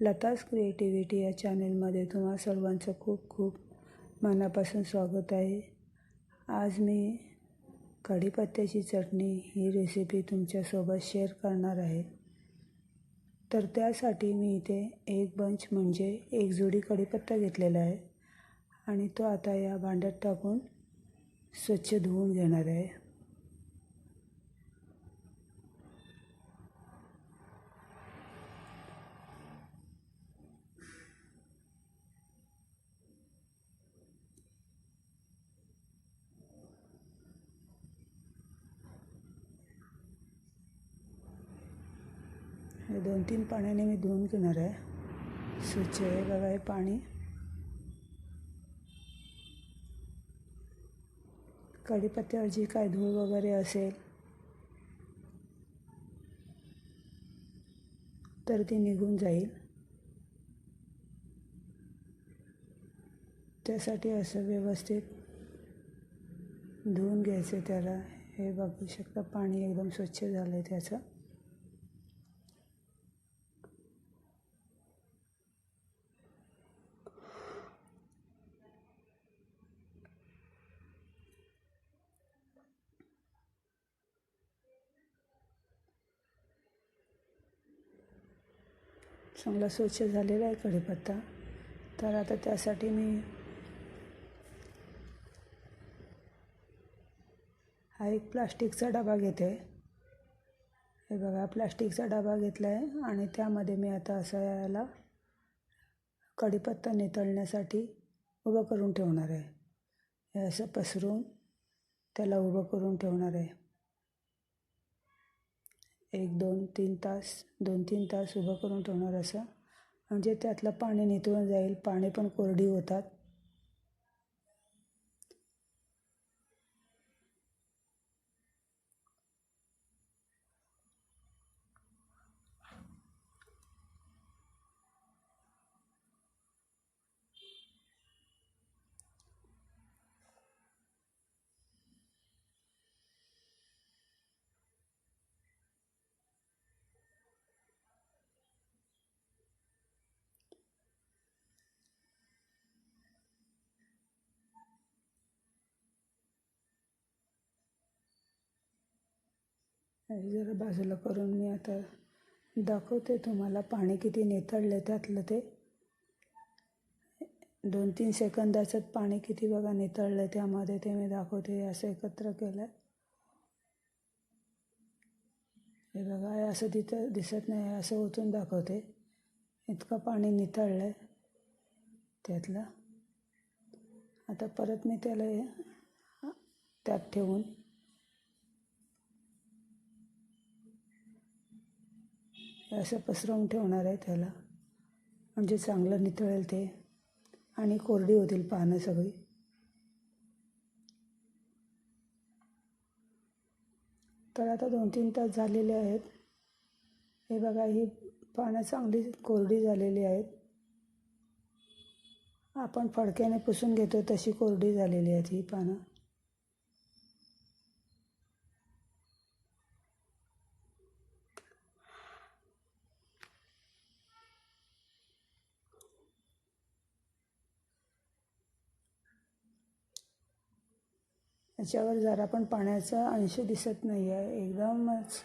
Lata's creativity या चॅनेलमध्ये तुम्हा सर्वांचं खूप खूप मनापासून स्वागत आहे. आज मी कढीपत्त्याची चटणी ही रेसिपी तुमच्यासोबत शेअर करणार आहे. तर त्यासाठी मी इथे एक बंच म्हणजे एक जोडी कढीपत्ता घेतलेला आहे आणि तो आता या भांड्यात टाकून स्वच्छ धुवून घेणार आहे. हे दोन तीन पाण्याने मी धुवून घेणार आहे. स्वच्छ आहे बघा हे पाणी. कढीपत्त्यावर जी काय धूळ वगैरे असेल तर ती निघून जाईल. त्यासाठी असं व्यवस्थित धुवून घ्यायचं त्याला. हे बघू शकता पाणी एकदम स्वच्छ झालं आहे त्याचं. चांगला स्वच्छ झालेला आहे कढीपत्ता. तर आता त्यासाठी मी हा एक प्लास्टिकचा डबा घेते. हे बघा प्लास्टिकचा डबा घेतला आहे आणि त्यामध्ये मी आता असं याला कढीपत्ता नितळण्यासाठी उभं करून ठेवणार आहे. हे असं पसरून त्याला उभं करून ठेवणार आहे. एक दोन तीन तास दोन तीन तास उभं करून ठेवणार असं. म्हणजे त्यातलं पाणी निथळून जाईल पाणी पण कोरडी होतात. हे जरा बाजूला करून मी आता दाखवते तुम्हाला पाणी किती निथळलं त्यातलं ते. दोन तीन सेकंदाचं पाणी किती बघा निथळलं त्यामध्ये ते मी दाखवते असं एकत्र केलं हे बघा हे असं तिथं दिसत नाही असं ओतून दाखवते. इतकं पाणी नितळलं आहे त्यातलं. आता परत मी त्याला त्यात ठेवून असं पसरवून ठेवणार आहे त्याला. म्हणजे चांगलं नितळेल ते. आणि कोरडी होतील पानं सगळी. तर आता दोन तीन तास झालेले आहेत. हे बघा ही पानं चांगली कोरडी झालेली आहेत. आपण फडक्याने पुसून घेतो तशी कोरडी झालेली आहेत ही पानं. त्याच्यावर जरा पण पाण्याचा अंश दिसत नाही आहे एकदमच.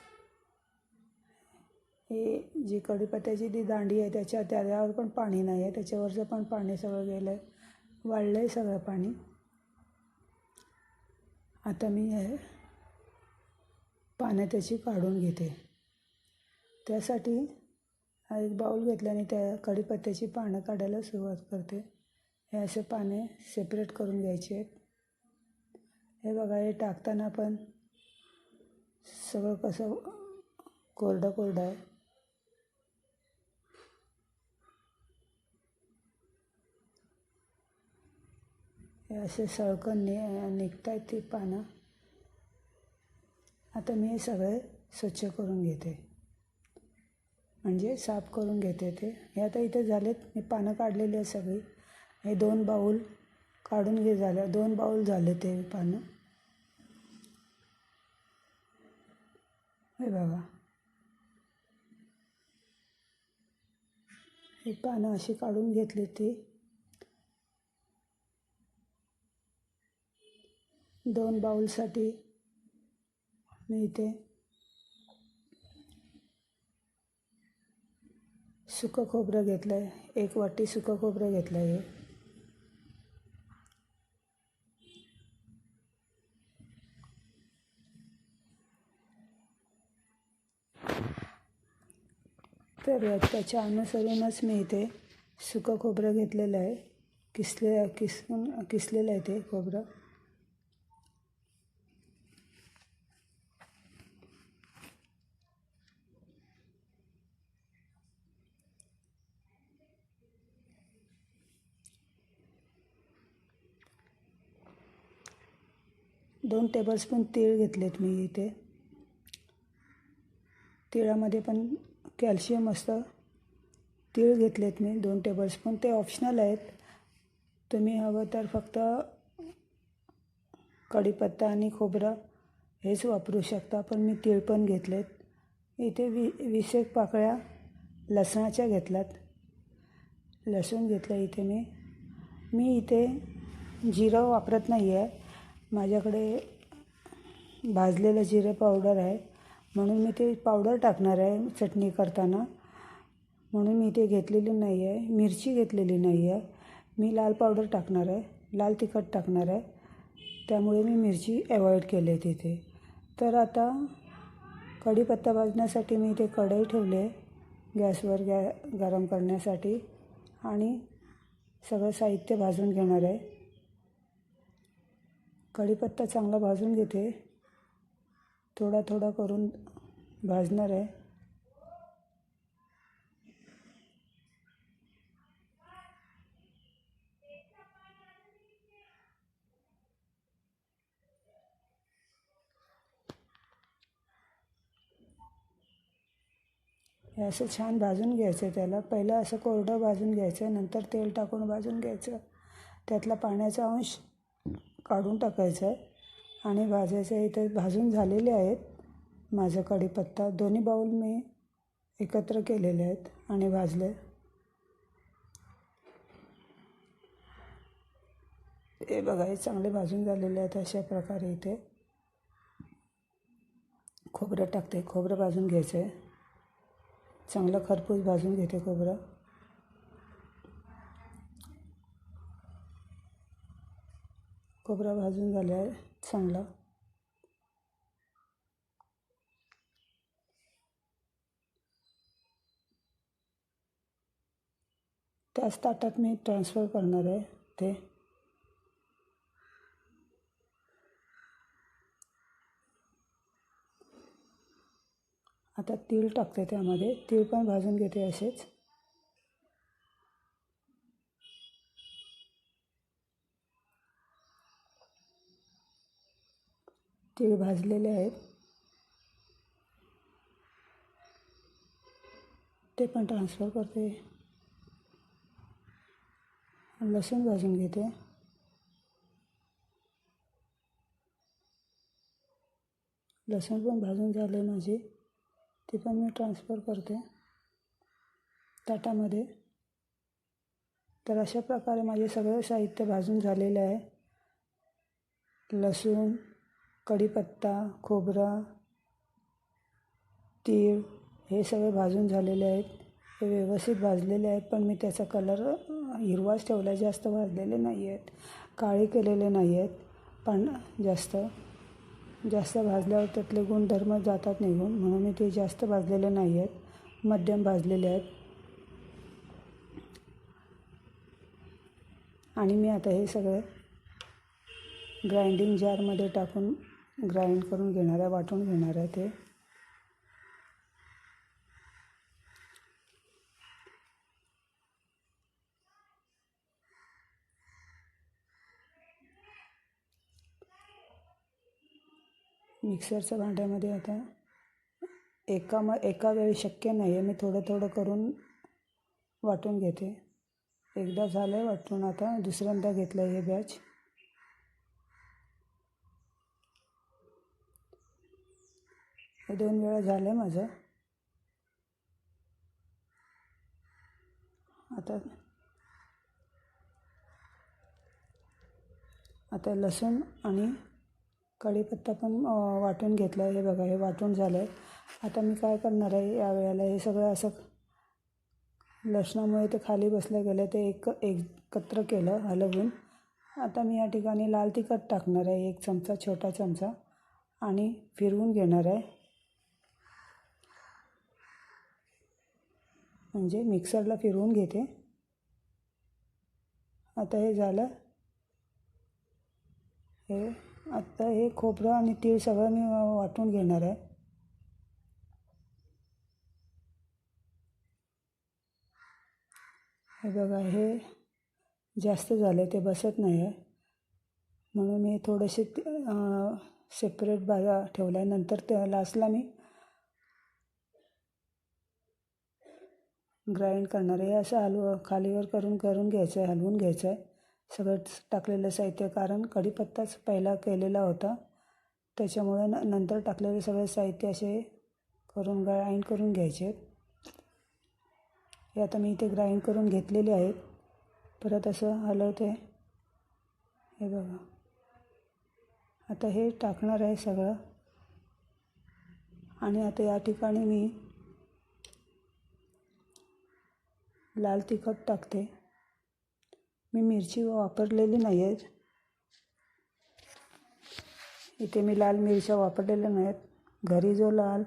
हे जी कढीपत्त्याची जी दांडी आहे त्याच्या त्याच्यावर पण पाणी नाही आहे त्याच्यावरचं पण पाणी सगळं गेलं आहे वाढलं आहे सगळं पाणी. आता मी हे पानं त्याची काढून घेते. त्यासाठी हा एक बाऊल घेतल्याने त्या कढीपत्त्याची पानं काढायला सुरुवात करते. हे असे पाने सेपरेट करून घ्यायचे आहेत. हे बघा हे टाकताना पण सगळं कसं कोरडं कोरडं आहे. हे असे सळकन नि निघत आहेत ती पानं. आता मी हे सगळे स्वच्छ करून घेते. म्हणजे साफ करून घेते ते. हे आता इथे झालेत. मी पानं काढलेली आहे सगळी. हे दोन बाऊल काढून घे झालं दोन बाऊल झाले ते पानं. हे बघा. ही पानं अशी काढून घेतली ती. दोन बाऊलसाठी मी इथे सुकं खोबरं घेतलं आहे एक वाटी सुकं खोबरं घेतलं आहे तर त्याच्या अनुसरूनच मी इथे सुकं खोबरं घेतलेलं आहे. किसले किसून किसलेलं आहे ते खोबरं. दोन टेबलस्पून तीळ घेतलेत मी इथे. तिळामध्ये पण कॅल्शियम असतं. तीळ घेतलेत मी दोन टेबलस्पून ते ऑप्शनल आहेत. तुम्ही हवं तर फक्त कढीपत्ता आणि खोबरं हेच वापरू शकता. पण मी तीळ पण घेतलेत. इथे वि वीस एक पाकळ्या लसणाच्या घेतल्यात. लसूण घेतलं इथे मी. मी इथे जिरं वापरत नाही आहे माझ्याकडे भाजलेलं जिरे पावडर आहे. म्हणून मी ते पावडर टाकणार आहे चटणी करताना. म्हणून मी ते घेतलेली नाही आहे मिरची घेतलेली नाही आहे मी लाल पावडर टाकणार आहे. लाल तिखट टाकणार आहे. त्यामुळे मी मिरची अवॉइड केली आहे तिथे. तर आता कढीपत्ता भाजण्यासाठी मी इथे कढई ठेवले आहे. गॅसवर गॅ गरम करण्यासाठी. आणि सगळं साहित्य भाजून घेणार आहे. कढीपत्ता चांगला भाजून घेते. थोडा थोडा करून भाजणार आहे. हे असं छान भाजून घ्यायचं आहे त्याला. पहिलं असं कोरडं भाजून घ्यायचं आहे नंतर तेल टाकून भाजून घ्यायचं. त्यातला पाण्याचा अंश काढून टाकायचा आहे. आणि भाजायचं इथे भाजून झालेले आहेत. माझं कढीपत्ता दोन्ही बाऊल मी एकत्र केलेले आहेत आणि भाजले. हे बघा हे चांगले भाजून झालेले आहेत अशा प्रकारे इथे. खोबरं टाकते खोबरं भाजून घ्यायचं. आहे चांगलं खरपूस भाजून घेते खोबरं. खोबरं भाजून झालं आहे. चांगलं. त्याच ताटात मी ट्रान्सफर करणार आहे ते. आता तीळ टाकते त्यामध्ये. तीळ पण भाजून घेते असेच. तीळ भाजलेले आहेत. ते पण ट्रान्सफर करते. लसूण भाजून घेते. लसूण पण भाजून झाले माझी. ते पण मी ट्रान्सफर करते. ताटामध्ये. तर अशा प्रकारे माझे सगळे साहित्य भाजून झालेलं आहे. लसूण कढीपत्ता खोबरा तीळ हे सगळे भाजून झालेले आहेत. ते व्यवस्थित भाजलेले आहेत पण मी त्याचा कलर हिरवाच ठेवला आहे जास्त भाजलेले नाही आहेत. काळे केलेले नाही आहेत पण जास्त जास्त भाजल्यावर त्यातले गुणधर्म जातात निघून. म्हणून मी ते जास्त भाजलेले नाही आहेत मध्यम भाजलेले आहेत. आणि मी आता हे सगळं ग्राइंडिंग जारमध्ये टाकून ग्राइंड करून घेणार आहे वाटून घेणार आहे ते. मिक्सरच्या भांड्यामध्ये आता एका म एका वेळी शक्य नाही आहे मी थोडं थोडं करून वाटून घेते. एकदा झालं आहे वाटून आता दुसऱ्यांदा घेतलं आहे हे बॅच हे दोन वेळा झालं आहे माझं. आता आता लसूण आणि कढीपत्ता पण वाटून घेतला आहे हे बघा हे वाटून झालं आहे आता मी काय करणार आहे या वेळेला? हे सगळं असं लसणामुळे ते खाली बसलं गेलं. ते एक एकत्र केलं हलवून. आता मी या ठिकाणी लाल तिखट टाकणार आहे. एक चमचा छोटा चमचा. आणि फिरवून घेणार आहे. म्हणजे मिक्सरला फिरवून घेते. आता हे झालं. हे आत्ता हे खोबरं आणि तीळ सगळं मी वाटून घेणार आहे. हे बघा हे जास्त झालं ते बसत नाही आहे म्हणून मी थोडेसे सेपरेट बाजा ठेवल्यानंतर त्या लास्टला मी ग्राइंड करणार. आहे असं हलव खालीवर करून करून घ्यायचं आहे हलवून घ्यायचं आहे सगळं टाकलेलं साहित्य कारण कढीपत्ताच पहिला केलेला होता. त्याच्यामुळे न नंतर टाकलेले सगळे साहित्य असे करून ग्राइंड करून घ्यायचे. हे आता मी इथे ग्राइंड करून घेतलेले आहेत. परत असं हलवते. हे बघा. आता हे टाकणार आहे सगळं. आणि आता या ठिकाणी मी लाल तिखट टाकते. मी मिरची वापरलेली नाही आहेत इथे मी लाल मिरच्या वापरलेल्या नाहीत घरी जो लाल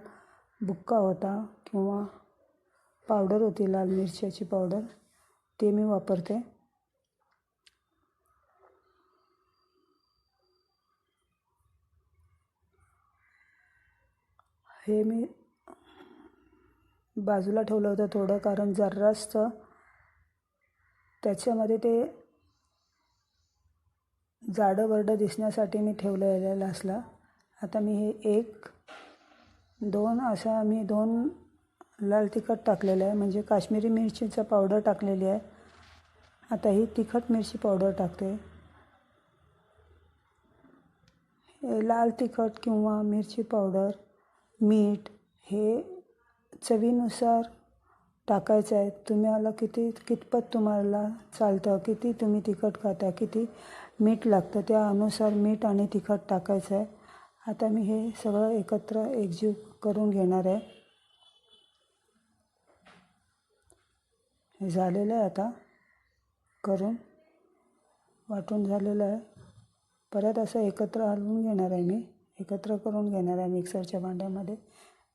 बुक्का होता किंवा पावडर होती लाल मिरच्याची पावडर ते मी वापरते. हे मी बाजूला ठेवलं होतं थोडं कारण जरासं त्याच्यामध्ये ते जाडं वरडं दिसण्यासाठी मी ठेवलेलं लासला आता मी हे एक दोन असा मी दोन लाल तिखट टाकलेलं आहे. म्हणजे काश्मीरी मिरचीचं पावडर टाकलेली आहे. आता ही तिखट मिरची पावडर टाकते. हे लाल तिखट किंवा मिरची पावडर मीठ हे चवीनुसार टाकायचं आहे तुम्हाला किती कितपत तुम्हाला चालतं किती तुम्ही तिखट खाता किती मीठ लागतं त्या अनुसार मीठ आणि तिखट टाकायचं आहे. आता मी हे सगळं एकत्र एकजीव करून घेणार आहे. हे झालेलं आहे आता. करून वाटून झालेलं आहे. परत असं एकत्र हलवून घेणार आहे मी. एकत्र करून घेणार आहे मिक्सरच्या भांड्यामध्ये.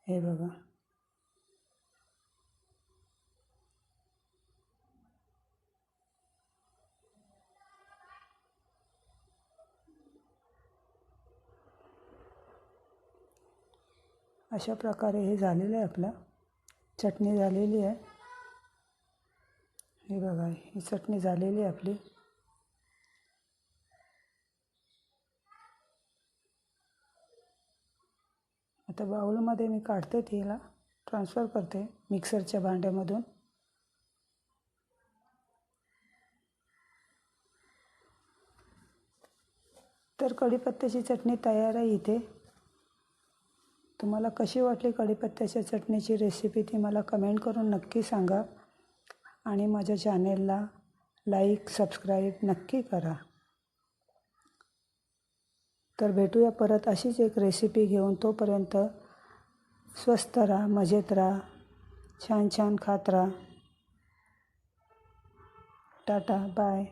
हे बघा. अशा प्रकारे हे झालेलं आहे आपलं. चटणी झालेली आहे. हे बघा ही चटणी झालेली आहे आपली. आता बाऊलमध्ये मी काढते तिला ट्रान्सफर करते मिक्सरच्या भांड्यामधून. तर कढीपत्त्याची चटणी तयार आहे इथे. तुम्हाला कशी वाटली कढीपत्त्याच्या चटणीची रेसिपी ती मला कमेंट करून नक्की सांगा. आणि माझ्या चॅनेलला लाईक सबस्क्राईब नक्की करा. तर भेटूया परत अशीच एक रेसिपी घेऊन. तोपर्यंत स्वस्त राहा मजेत राहा छान छान खात राहा. Tata bye